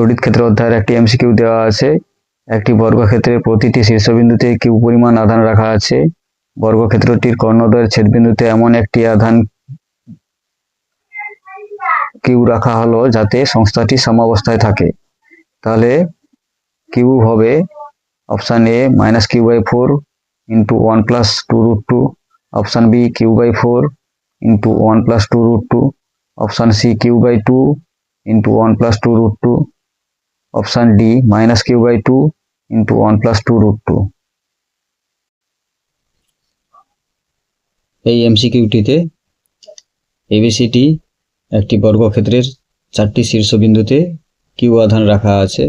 তড়িৎ ক্ষেত্র অধ্যায়ের একটি এমসিকিউ দেওয়া আছে। একটি বর্গক্ষেত্রের প্রতিটি শীর্ষবিন্দুতে কিউ পরিমাণ আধান রাখা আছে। বর্গক্ষেত্রটির কর্ণদ্বয়ের ছেদবিন্দুতে এমন একটি আধান কিউ রাখা হলো যাতে সংস্থাটি সমাবস্থায় থাকে। তাহলে কিউ হবে option A minus Q by four into one plus two root two option B Q by four into one plus two root two option C Q by two into one plus two root two option D minus Q by two into one plus two root two এই এমসিকিউটিতে ABCT একটি বর্গক্ষেত্রের চারটি শীর্ষবিন্দুতে Q আধান রাখা আছে।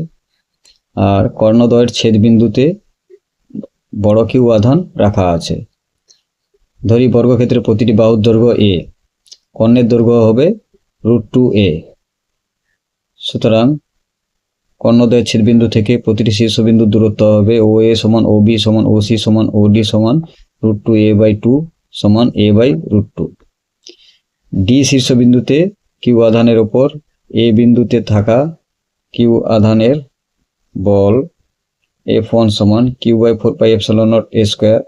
আর কর্ণদ্বয়ের ছেদবিন্দুতে বড় Q আধান রাখা আছে। ধরি বর্গক্ষেত্রের প্রতিটি বাহুর দৈর্ঘ্য এ কর্ণের দৈর্ঘ্য হবে রুট টু এ সুতরাং কর্ণদ্বয়ের ছেদবিন্দু থেকে প্রতিটি শীর্ষবিন্দুর দূরত্ব হবে ও এ সমান ও বি সমান ও সি সমান ও ডি সমান root two A by two সমান A by root two. D শীর্ষবিন্দুতে Q আধানের ওপর, এ বিন্দুতে থাকা কিউ আধানের বল এফ ওয়ান সমান Q by four pi epsilon naught A square.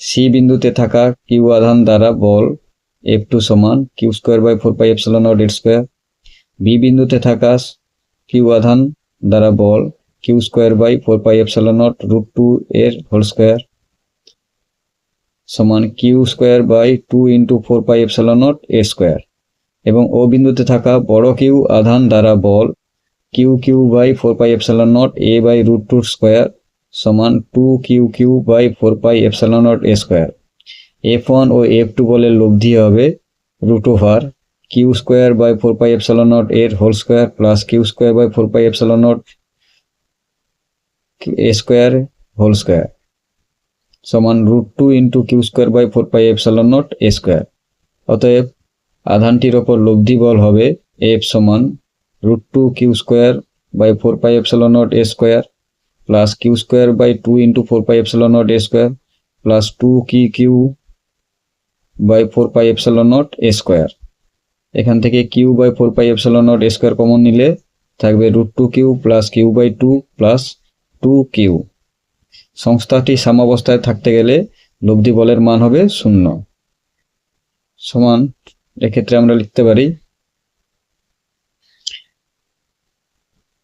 C বিন্দুতে থাকা কিউ আধান দ্বারা বল এফ টু সমান Q square by four pi epsilon naught এর স্কোয়ার। বি বিন্দুতে থাকা কিউ আধান দ্বারা বল Q square by four pi epsilon naught root two এর হোল স্কোয়ার সমান Q square by two into four pi epsilon naught A square. এবং O বিন্দুতে থাকা বড় কিউ আধান দ্বারা বল Q Q by four pi epsilon naught A by root two square সমান two Q Q by four pi epsilon naught A square. F one O F two বলে লব্ধি হবে root over Q square by four pi epsilon naught এর whole square plus Q square by four pi epsilon naught A square whole square সমান root two into Q square by four pi epsilon naught A square অতএব আধানটির ওপর লব্ধি বল হবে F সমান root two Q square by four pi epsilon naught A square plus Q square by two into four pi epsilon naught A square plus two কি Q by four pi epsilon naught A square এখান থেকে Q by four pi epsilon naught square common নিলে থাকবে root two Q plus Q by two plus two Q সংস্থাটি সাম্যাবস্থায় থাকতে গেলে লব্ধি বলের মান হবে শূন্য। সমান, এক্ষেত্রে আমরা লিখতে পারি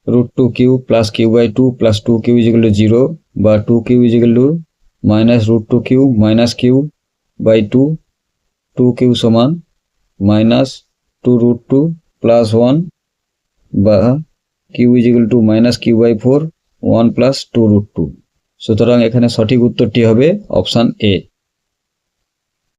root two Q plus Q by two plus two Q is equal to zero বা two Q is equal to minus root two Q minus Q by two two Q সমান minus two root two plus one বা Q is equal to minus Q by four one plus two root two সুতরাং এখানে সঠিক উত্তরটি হবে option এ